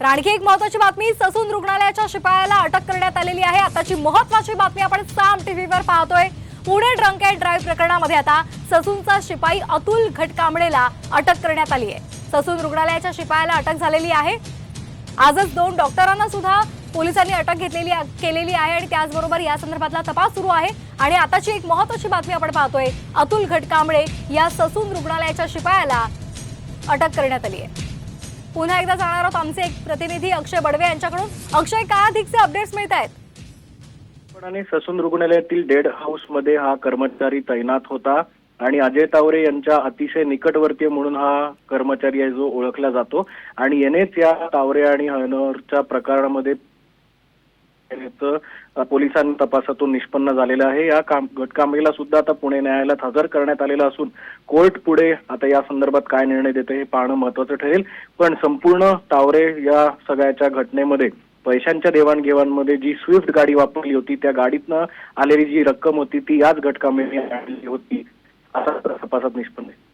तर आणखी एक महत्वाची बातमी. ससून रुग्णालयाच्या शिपायाला अटक करण्यात आलेली आहे. आताची महत्वाची बातमी आपण साम टीव्हीवर पाहतोय. पुणे ड्रंक अँड ड्राईव्ह प्रकरणामध्ये आता ससूनचा शिपाई अतुल घटकांबळेला अटक करण्यात आली आहे. ससून रुग्णालयाच्या शिपायाला अटक झालेली आहे. आजच दोन डॉक्टरांना सुद्धा पोलिसांनी अटक घेतलेली केलेली आहे आणि त्याचबरोबर या संदर्भातला तपास सुरू आहे. आणि आताची एक महत्वाची बातमी आपण पाहतोय. अतुल घटकांबळे या ससून रुग्णालयाच्या शिपायाला अटक करण्यात आली आहे. पुन्हा एकदा जाणार आहोत आमचे एक प्रतिनिधी अक्षय बडवे यांच्याकडून. अक्षय काय अधिकचे अपडेट्स मिळत आहेत? आणि ससून रुग्णालयातील डेड हाऊसमध्ये हा कर्मचारी तैनात होता आणि अजय तावरे यांच्या अतिशय निकटवर्तीय म्हणून हा कर्मचारी आहे जो ओळखला जातो. आणि यानेच या तावरे आणि हनरच्या प्रकरणामध्ये पोलिसांनी तपासातून निष्पन्न झालेलं आहे. या काम घटकांबळीला सुद्धा आता पुणे न्यायालयात हजर करण्यात आलेलं असून कोर्ट पुढे आता या संदर्भात काय निर्णय देते हे पाहणं महत्वाचं ठरेल. पण संपूर्ण तावरे या सगळ्याच्या घटनेमध्ये पैशांच्या देवाणघेवाणमध्ये जी स्विफ्ट गाडी वापरली होती त्या गाडीतनं आलेली जी रक्कम होती ती याच घटकांबळी आणली होती. असा तपासात निष्पन्न आहे.